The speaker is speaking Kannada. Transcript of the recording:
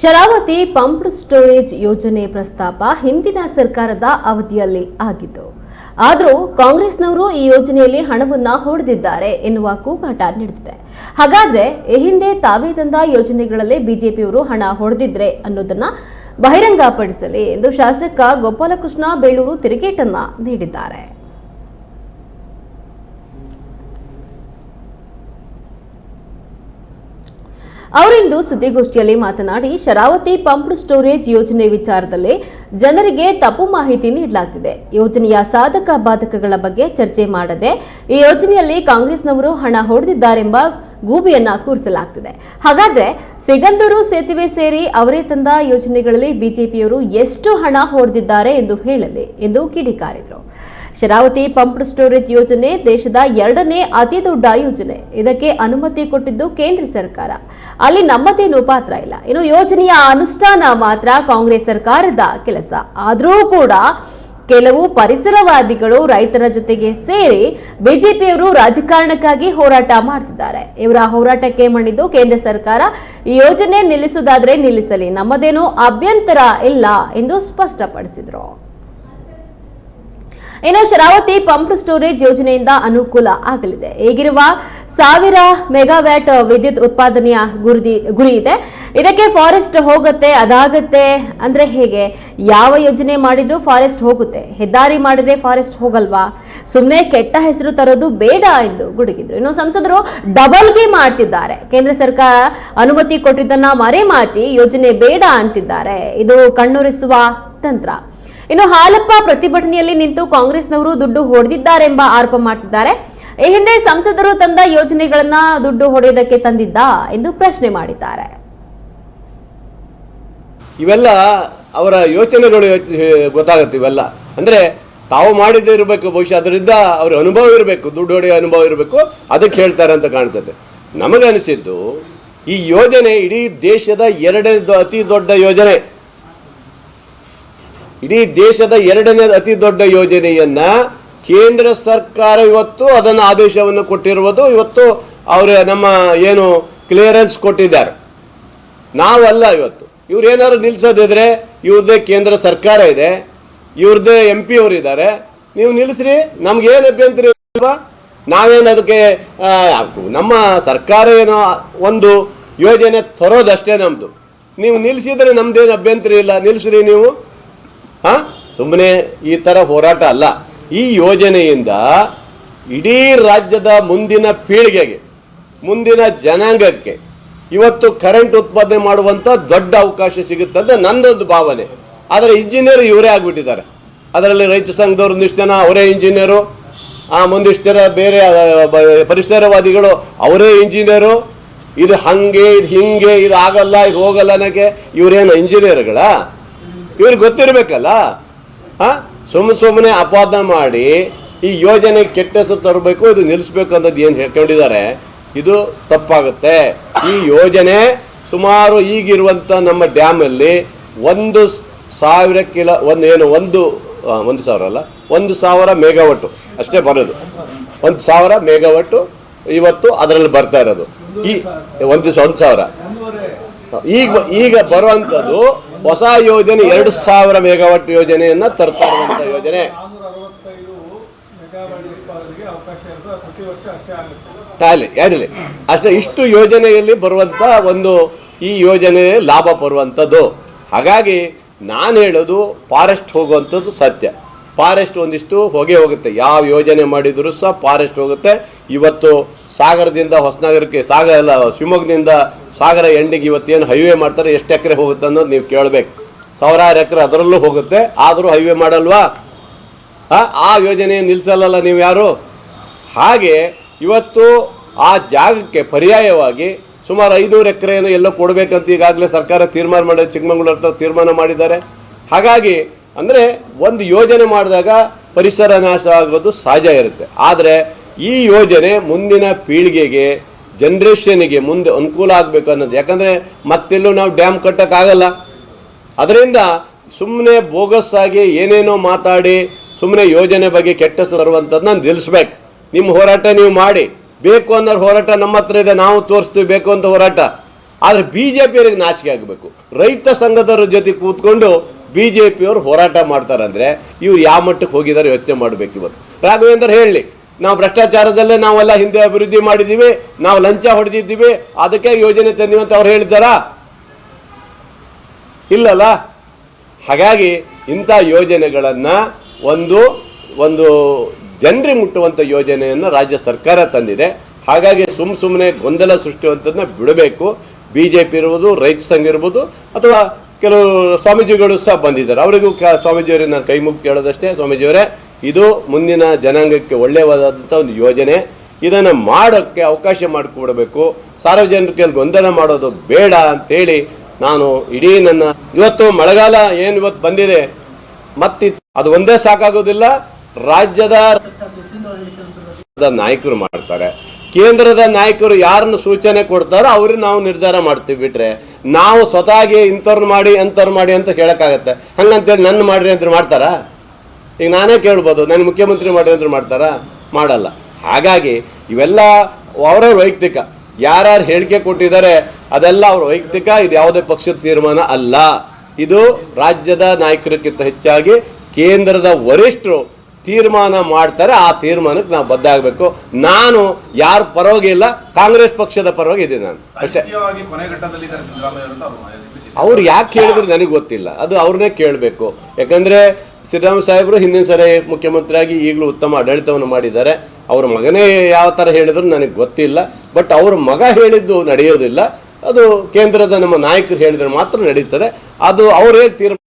ಶರಾವತಿ ಪಂಪ್ಡ್ ಸ್ಟೋರೇಜ್ ಯೋಜನೆ ಪ್ರಸ್ತಾಪ ಹಿಂದಿನ ಸರ್ಕಾರದ ಅವಧಿಯಲ್ಲಿ ಆಗಿತ್ತು. ಆದರೂ ಕಾಂಗ್ರೆಸ್ನವರು ಈ ಯೋಜನೆಯಲ್ಲಿ ಹಣವನ್ನ ಹೊಡೆದಿದ್ದಾರೆ ಎನ್ನುವ ಕೂಗಾಟ ನಡೆದಿದೆ. ಹಾಗಾದ್ರೆ ಈ ಹಿಂದೆ ತಾವೇ ತಂದ ಯೋಜನೆಗಳಲ್ಲಿ ಬಿಜೆಪಿಯವರು ಹಣ ಹೊಡೆದಿದ್ರೆ ಅನ್ನೋದನ್ನ ಬಹಿರಂಗಪಡಿಸಲಿ ಎಂದು ಶಾಸಕ ಗೋಪಾಲಕೃಷ್ಣ ಬೇಳೂರು ತಿರುಗೇಟನ್ನ ನೀಡಿದ್ದಾರೆ. ಅವರಿಂದು ಸುದ್ದಿಗೋಷ್ಠಿಯಲ್ಲಿ ಮಾತನಾಡಿ ಶರಾವತಿ ಪಂಪ್ ಸ್ಟೋರೇಜ್ ಯೋಜನೆ ವಿಚಾರದಲ್ಲಿ ಜನರಿಗೆ ತಪ್ಪು ಮಾಹಿತಿ ನೀಡಲಾಗ್ತಿದೆ. ಯೋಜನೆಯ ಸಾಧಕ ಬಾಧಕಗಳ ಬಗ್ಗೆ ಚರ್ಚೆ ಮಾಡದೆ ಈ ಯೋಜನೆಯಲ್ಲಿ ಕಾಂಗ್ರೆಸ್ನವರು ಹಣ ಹೊಡೆದಿದ್ದಾರೆಂಬ ಗೂಬಿಯನ್ನ ಕೂರಿಸಲಾಗ್ತಿದೆ. ಹಾಗಾದ್ರೆ ಸಿಗಂದೂರು ಸೇತುವೆ ಸೇರಿ ಅವರೇ ತಂದ ಯೋಜನೆಗಳಲ್ಲಿ ಬಿಜೆಪಿಯವರು ಎಷ್ಟು ಹಣ ಹೊಡೆದಿದ್ದಾರೆ ಎಂದು ಹೇಳಲಿ ಎಂದು ಕಿಡಿಕಾರಿದರು. ಶರಾವತಿ ಪಂಪ್ಡ್ ಸ್ಟೋರೇಜ್ ಯೋಜನೆ ದೇಶದ ಎರಡನೇ ಅತಿ ದೊಡ್ಡ ಯೋಜನೆ. ಇದಕ್ಕೆ ಅನುಮತಿ ಕೊಟ್ಟಿದ್ದು ಕೇಂದ್ರ ಸರ್ಕಾರ. ಅಲ್ಲಿ ನಮ್ಮದೇನು ಪಾತ್ರ ಇಲ್ಲ. ಇನ್ನು ಯೋಜನೆಯ ಅನುಷ್ಠಾನ ಮಾತ್ರ ಕಾಂಗ್ರೆಸ್ ಸರ್ಕಾರದ ಕೆಲಸ. ಆದರೂ ಕೂಡ ಕೆಲವು ಪರಿಸರವಾದಿಗಳು ರೈತರ ಜೊತೆಗೆ ಸೇರಿ ಬಿಜೆಪಿಯವರು ರಾಜಕಾರಣಕ್ಕಾಗಿ ಹೋರಾಟ ಮಾಡ್ತಿದ್ದಾರೆ. ಇವರ ಹೋರಾಟಕ್ಕೆ ಮಣಿದು ಕೇಂದ್ರ ಸರ್ಕಾರ ಈ ಯೋಜನೆ ನಿಲ್ಲಿಸುವುದಾದ್ರೆ ನಿಲ್ಲಿಸಲಿ. ನಮ್ಮದೇನು ಅಭ್ಯಂತರ ಇಲ್ಲ ಎಂದು ಸ್ಪಷ್ಟಪಡಿಸಿದರು. ಇನ್ನು ಶರಾವತಿ ಪಂಪ್ ಸ್ಟೋರೇಜ್ ಯೋಜನೆಯಿಂದ ಅನುಕೂಲ ಆಗಲಿದೆ. ಈಗಿರುವ ಸಾವಿರ ಮೆಗಾವ್ಯಾಟ್ ವಿದ್ಯುತ್ ಉತ್ಪಾದನೆಯ ಗುರಿ ಗುರಿ ಇದೆ. ಇದಕ್ಕೆ ಫಾರೆಸ್ಟ್ ಹೋಗುತ್ತೆ, ಅದಾಗತ್ತೆ ಅಂದ್ರೆ ಹೇಗೆ? ಯಾವ ಯೋಜನೆ ಮಾಡಿದ್ರು ಫಾರೆಸ್ಟ್ ಹೋಗುತ್ತೆ. ಹೆದ್ದಾರಿ ಮಾಡಿದ್ರೆ ಫಾರೆಸ್ಟ್ ಹೋಗಲ್ವಾ? ಸುಮ್ಮನೆ ಕೆಟ್ಟ ಹೆಸರು ತರೋದು ಬೇಡ ಎಂದು ಗುಡುಗಿದ್ರು. ಇನ್ನು ಸಂಸದರು ಡಬಲ್ಗೆ ಮಾಡ್ತಿದ್ದಾರೆ. ಕೇಂದ್ರ ಸರ್ಕಾರ ಅನುಮತಿ ಕೊಟ್ಟಿದ್ದನ್ನ ಮರೆಮಾಚಿ ಯೋಜನೆ ಬೇಡ ಅಂತಿದ್ದಾರೆ. ಇದು ಕಣ್ಣುರಿಸುವ ತಂತ್ರ. ಇನ್ನು ಹಾಲಪ್ಪ ಪ್ರತಿಭಟನೆಯಲ್ಲಿ ನಿಂತು ಕಾಂಗ್ರೆಸ್ನವರು ದುಡ್ಡು ಹೊಡೆದಿದ್ದಾರೆಂಬ ಆರೋಪ ಮಾಡ್ತಿದ್ದಾರೆ. ಈ ಹಿಂದೆ ಸಂಸದರು ತಂದ ಯೋಜನೆಗಳನ್ನ ದುಡ್ಡು ಹೊಡೆಯೋದಕ್ಕೆ ತಂದಿದ್ದ ಎಂದು ಪ್ರಶ್ನೆ ಮಾಡಿದ್ದಾರೆ. ಇವೆಲ್ಲ ಅವರ ಯೋಚನೆಗಳು ಗೊತ್ತಾಗುತ್ತೆ ಇವೆಲ್ಲ. ಅಂದ್ರೆ ತಾವು ಮಾಡಿದ್ದೇ ಇರಬೇಕು, ಬಹುಶಃ ಅದರಿಂದ ಅವ್ರ ಅನುಭವ ಇರಬೇಕು, ದುಡ್ಡು ಹೊಡೆಯೋ ಅನುಭವ ಇರಬೇಕು, ಅದಕ್ಕೆ ಹೇಳ್ತಾರೆ ಅಂತ ಕಾಣ್ತದೆ. ನಮಗನಿಸಿದ್ದು ಈ ಯೋಜನೆ ಇಡೀ ದೇಶದ ಎರಡನೇ ಅತಿ ದೊಡ್ಡ ಯೋಜನೆ. ಇಡೀ ದೇಶದ ಎರಡನೇ ಅತಿ ದೊಡ್ಡ ಯೋಜನೆಯನ್ನ ಕೇಂದ್ರ ಸರ್ಕಾರ ಇವತ್ತು ಅದನ್ನು ಆದೇಶವನ್ನು ಕೊಟ್ಟಿರುವುದು. ಇವತ್ತು ಅವರ ನಮ್ಮ ಏನು ಕ್ಲಿಯರೆನ್ಸ್ ಕೊಟ್ಟಿದ್ದಾರೆ. ನಾವಲ್ಲ ಇವತ್ತು. ಇವ್ರು ಏನಾದ್ರು ನಿಲ್ಸೋದಿದ್ರೆ ಇವ್ರದ್ದೇ ಕೇಂದ್ರ ಸರ್ಕಾರ ಇದೆ. ಇವ್ರದ್ದೇ ಎಂ ಪಿ ಅವರು ಇದ್ದಾರೆ. ನೀವು ನಿಲ್ಲಿಸ್ರಿ ನಮ್ಗೇನು ಅಭ್ಯಂತರ ನಾವೇನು ಅದಕ್ಕೆ ನಮ್ಮ ಸರ್ಕಾರ ಏನೋ ಒಂದು ಯೋಜನೆ ತರೋದಷ್ಟೇ ನಮ್ಮದು ನೀವು ನಿಲ್ಲಿಸಿದ್ರೆ ನಮ್ದೇನು ಅಭ್ಯಂತರ ಇಲ್ಲ. ನಿಲ್ಲಿಸ್ರಿ ನೀವು. ಹಾಂ? ಸುಮ್ಮನೆ ಈ ಥರ ಹೋರಾಟ ಅಲ್ಲ. ಈ ಯೋಜನೆಯಿಂದ ಇಡೀ ರಾಜ್ಯದ ಮುಂದಿನ ಪೀಳಿಗೆಗೆ, ಮುಂದಿನ ಜನಾಂಗಕ್ಕೆ ಇವತ್ತು ಕರೆಂಟ್ ಉತ್ಪಾದನೆ ಮಾಡುವಂಥ ದೊಡ್ಡ ಅವಕಾಶ ಸಿಗುತ್ತೆ ಅಂತ ನನ್ನದೊಂದು ಭಾವನೆ. ಆದರೆ ಇಂಜಿನಿಯರ್ ಇವರೇ ಆಗಿಬಿಟ್ಟಿದ್ದಾರೆ. ಅದರಲ್ಲಿ ರೈತ ಸಂಘದವ್ರು ಒಂದಿಷ್ಟು ಜನ, ಅವರೇ ಇಂಜಿನಿಯರು ಆ ಮುಂದಿಷ್ಟು ಜನ ಬೇರೆ ಪರಿಸರವಾದಿಗಳು ಅವರೇ ಇಂಜಿನಿಯರು ಇದು ಹಂಗೆ, ಇದು ಹಿಂಗೆ, ಇದು ಆಗಲ್ಲ, ಇದು ಹೋಗಲ್ಲ ಅನ್ನೋಕ್ಕೆ ಇವರೇನು ಇಂಜಿನಿಯರ್ಗಳ ಇವ್ರಿಗೆ ಗೊತ್ತಿರಬೇಕಲ್ಲ? ಹಾಂ? ಸುಮ್ಮ ಸುಮ್ಮನೆ ಅಪಾದ ಮಾಡಿ ಈ ಯೋಜನೆ ಕೆಟ್ಟ ಹೆಸರು ತರಬೇಕು, ಇದು ನಿಲ್ಲಿಸ್ಬೇಕು ಅನ್ನೋದು ಏನು ಹೇಳ್ಕೊಂಡಿದ್ದಾರೆ? ಇದು ತಪ್ಪಾಗುತ್ತೆ. ಈ ಯೋಜನೆ ಸುಮಾರು ಈಗಿರುವಂಥ ನಮ್ಮ ಡ್ಯಾಮಲ್ಲಿ ಒಂದು ಸಾವಿರ ಕಿಲೋ ಒಂದು ಏನು, ಒಂದು ಒಂದು ಸಾವಿರ ಅಲ್ಲ, ಒಂದು ಸಾವಿರ ಮೆಗಾವಟ್ಟು ಅಷ್ಟೇ ಬರೋದು. ಒಂದು ಸಾವಿರ ಮೆಗಾವಟ್ಟು ಇವತ್ತು ಅದರಲ್ಲಿ ಬರ್ತಾ ಇರೋದು. ಈ, ಒಂದು ಒಂದು ಸಾವಿರ. ಈಗ ಈಗ ಬರುವಂಥದ್ದು ಹೊಸ ಯೋಜನೆ, ಎರಡು ಸಾವಿರ ಮೆಗಾವಾಟ್ ಯೋಜನೆಯನ್ನ ತರ್ತಾ ಇರುವಂತ ಯೋಜನೆ. ಖಾಲಿ ಎರಡಲಿ ಅಷ್ಟೇ, ಇಷ್ಟು ಯೋಜನೆಯಲ್ಲಿ ಬರುವಂತ ಒಂದು ಈ ಯೋಜನೆ ಲಾಭ ಬರುವಂಥದ್ದು ಹಾಗಾಗಿ ನಾನು ಹೇಳೋದು, ಫಾರೆಸ್ಟ್ ಹೋಗುವಂಥದ್ದು ಸತ್ಯ. ಫಾರೆಸ್ಟ್ ಒಂದಿಷ್ಟು ಹೊಗೆ ಹೋಗುತ್ತೆ. ಯಾವ ಯೋಜನೆ ಮಾಡಿದರೂ ಸಹ ಫಾರೆಸ್ಟ್ ಹೋಗುತ್ತೆ. ಇವತ್ತು ಸಾಗರದಿಂದ ಹೊಸನಗರಕ್ಕೆ ಸಾಗರ ಎಲ್ಲ ಶಿವಮೊಗ್ಗದಿಂದ ಸಾಗರ ಎಂಡಿಗೆ ಇವತ್ತೇನು ಹೈವೇ ಮಾಡ್ತಾರೆ ಎಷ್ಟು ಎಕರೆ ಹೋಗುತ್ತೆ ಅನ್ನೋದು ನೀವು ಕೇಳಬೇಕು. ಸಾವಿರಾರು ಎಕರೆ ಅದರಲ್ಲೂ ಹೋಗುತ್ತೆ. ಆದರೂ ಹೈವೇ ಮಾಡಲ್ವಾ? ಆ, ಆ ಯೋಜನೆ ನಿಲ್ಲಿಸಲ್ಲ ನೀವು ಯಾರು? ಹಾಗೆ ಇವತ್ತು ಆ ಜಾಗಕ್ಕೆ ಪರ್ಯಾಯವಾಗಿ ಸುಮಾರು ಐನೂರು ಎಕರೆಯನ್ನು ಎಲ್ಲೋ ಕೊಡಬೇಕಂತ ಈಗಾಗಲೇ ಸರ್ಕಾರ ತೀರ್ಮಾನ ಮಾಡಿದೆ. ಚಿಕ್ಕಮಗಳೂರು ಹತ್ರ ತೀರ್ಮಾನ ಮಾಡಿದ್ದಾರೆ. ಹಾಗಾಗಿ ಅಂದರೆ ಒಂದು ಯೋಜನೆ ಮಾಡಿದಾಗ ಪರಿಸರ ನಾಶ ಆಗೋದು ಸಹಜ ಇರುತ್ತೆ. ಆದರೆ ಈ ಯೋಜನೆ ಮುಂದಿನ ಪೀಳಿಗೆಗೆ ಜನ್ರೇಷನಿಗೆ ಮುಂದೆ ಅನುಕೂಲ ಆಗಬೇಕು ಅನ್ನೋದು. ಯಾಕಂದರೆ ಮತ್ತೆಲ್ಲೂ ನಾವು ಡ್ಯಾಮ್ ಕಟ್ಟೋಕ್ಕಾಗಲ್ಲ. ಅದರಿಂದ ಸುಮ್ಮನೆ ಬೋಗಸ್ಸಾಗಿ ಏನೇನೋ ಮಾತಾಡಿ ಸುಮ್ಮನೆ ಯೋಜನೆ ಬಗ್ಗೆ ಕೆಟ್ಟ ಹೆಸರು ನಾನು ನಿಲ್ಲಿಸ್ಬೇಕು. ನಿಮ್ಮ ಹೋರಾಟ ನೀವು ಮಾಡಿ. ಬೇಕು ಅನ್ನೋ ಹೋರಾಟ ನಮ್ಮ ಹತ್ರ ಇದೆ, ನಾವು ತೋರಿಸ್ತೀವಿ ಬೇಕು ಅಂತ ಹೋರಾಟ. ಆದರೆ ಬಿ ಜೆ ಪಿಯವರಿಗೆ ನಾಚಿಕೆ ಆಗಬೇಕು. ರೈತ ಸಂಘದವ್ರ ಜೊತೆ ಕೂತ್ಕೊಂಡು ಬಿ ಜೆ ಪಿಯವರು ಹೋರಾಟ ಮಾಡ್ತಾರಂದ್ರೆ ಇವ್ರು ಯಾವ ಮಟ್ಟಕ್ಕೆ ಹೋಗಿದ್ದಾರೆ ಯೋಚನೆ ಮಾಡಬೇಕು ಇವತ್ತು. ರಾಘವೇಂದ್ರ ಹೇಳಲಿ ನಾವು ಭ್ರಷ್ಟಾಚಾರದಲ್ಲೇ ನಾವೆಲ್ಲ ಹಿಂದೆ ಅಭಿವೃದ್ಧಿ ಮಾಡಿದ್ದೀವಿ, ನಾವು ಲಂಚ ಹೊಡೆದಿದ್ದೀವಿ, ಅದಕ್ಕೆ ಯೋಜನೆ ತಂದೀವಿ ಅಂತ ಅವ್ರು ಹೇಳ್ತಾರಾ ಇಲ್ಲಲ್ಲ. ಹಾಗಾಗಿ ಇಂಥ ಯೋಜನೆಗಳನ್ನು ಒಂದು ಒಂದು ಜನರಿಗೆ ಮುಟ್ಟುವಂಥ ಯೋಜನೆಯನ್ನು ರಾಜ್ಯ ಸರ್ಕಾರ ತಂದಿದೆ. ಹಾಗಾಗಿ ಸುಮ್ಮ ಸುಮ್ಮನೆ ಗೊಂದಲ ಸೃಷ್ಟಿವಂಥದ್ದನ್ನ ಬಿಡಬೇಕು. ಬಿ ಜೆ ಪಿ ಇರ್ಬೋದು, ರೈತ ಸಂಘ ಇರ್ಬೋದು, ಅಥವಾ ಕೆಲವು ಸ್ವಾಮೀಜಿಗಳು ಸಹ ಬಂದಿದ್ದಾರೆ. ಅವರಿಗೂ ಸ್ವಾಮೀಜಿಯವರಿಗೆ ನಾನು ಕೈ ಮುಗಿ ಕೇಳೋದಷ್ಟೇ ಸ್ವಾಮೀಜಿಯವರೇ, ಇದು ಮುಂದಿನ ಜನಾಂಗಕ್ಕೆ ಒಳ್ಳೆಯವಾದಂಥ ಒಂದು ಯೋಜನೆ. ಇದನ್ನು ಮಾಡೋಕ್ಕೆ ಅವಕಾಶ ಮಾಡಿಕೊಡಬೇಕು. ಸಾರ್ವಜನಿಕರಿಗೆ ಗೊಂದಲ ಮಾಡೋದು ಬೇಡ ಅಂತೇಳಿ ನಾನು ಇಡೀ ನನ್ನ, ಇವತ್ತು ಮಳೆಗಾಲ ಏನು ಇವತ್ತು ಬಂದಿದೆ, ಮತ್ತೆ ಅದು ಒಂದೇ ಸಾಕಾಗೋದಿಲ್ಲ. ರಾಜ್ಯದ ನಾಯಕರು ಮಾಡ್ತಾರೆ. ಕೇಂದ್ರದ ನಾಯಕರು ಯಾರನ್ನು ಸೂಚನೆ ಕೊಡ್ತಾರೋ ಅವ್ರಿಗೆ ನಾವು ನಿರ್ಧಾರ ಮಾಡ್ತೀವಿ ಬಿಟ್ರೆ. ನಾವು ಸ್ವತಃಗೆ ಇಂಥವ್ರನ್ನ ಮಾಡಿ ಅಂಥವ್ರು ಮಾಡಿ ಅಂತ ಕೇಳೋಕ್ಕಾಗತ್ತೆ ಹಂಗಂತೇಳಿ ನನ್ನ ಮಾಡ್ರಿ ಅಂತ ಮಾಡ್ತಾರಾ? ಈಗ ನಾನೇ ಕೇಳ್ಬೋದು ನನ್ನ ಮುಖ್ಯಮಂತ್ರಿ ಮಾಡ್ರಿ ಅಂತ ಮಾಡ್ತಾರಾ? ಮಾಡಲ್ಲ. ಹಾಗಾಗಿ ಇವೆಲ್ಲ ಅವರ ವೈಯಕ್ತಿಕ. ಯಾರ್ಯಾರು ಹೇಳಿಕೆ ಕೊಟ್ಟಿದ್ದಾರೆ, ಅದೆಲ್ಲ ಅವ್ರ ವೈಯಕ್ತಿಕ, ಇದು ಯಾವುದೇ ಪಕ್ಷದ ತೀರ್ಮಾನ ಅಲ್ಲ. ಇದು ರಾಜ್ಯದ ನಾಯಕರಕ್ಕಿಂತ ಹೆಚ್ಚಾಗಿ ಕೇಂದ್ರದ ವರಿಷ್ಠರು ತೀರ್ಮಾನ ಮಾಡ್ತಾರೆ ಆ ತೀರ್ಮಾನಕ್ಕೆ ನಾವು ಬದ್ಧ ಆಗಬೇಕು. ನಾನು ಯಾರು ಪರವಾಗಿ ಇಲ್ಲ ಕಾಂಗ್ರೆಸ್ ಪಕ್ಷದ ಪರವಾಗಿ ಇದ್ದೀನಿ ನಾನು. ಅಷ್ಟೇ. ಅವ್ರು ಯಾಕೆ ಹೇಳಿದ್ರು ನನಗೆ ಗೊತ್ತಿಲ್ಲ. ಅದು ಅವ್ರನ್ನೇ ಕೇಳಬೇಕು. ಯಾಕಂದರೆ ಸಿದ್ದರಾಮ ಸಾಹೇಬರು ಹಿಂದಿನ ಸರಿ ಮುಖ್ಯಮಂತ್ರಿಯಾಗಿ ಈಗಲೂ ಉತ್ತಮ ಆಡಳಿತವನ್ನು ಮಾಡಿದ್ದಾರೆ. ಅವ್ರ ಮಗನೇ ಯಾವ ಥರ ಹೇಳಿದ್ರು ನನಗೆ ಗೊತ್ತಿಲ್ಲ. ಬಟ್ ಅವ್ರ ಮಗ ಹೇಳಿದ್ದು ನಡೆಯೋದಿಲ್ಲ. ಅದು ಕೇಂದ್ರದ ನಮ್ಮ ನಾಯಕರು ಹೇಳಿದ್ರೆ ಮಾತ್ರ ನಡೀತದೆ. ಅದು ಅವರೇ ತೀರ್ಮಾನ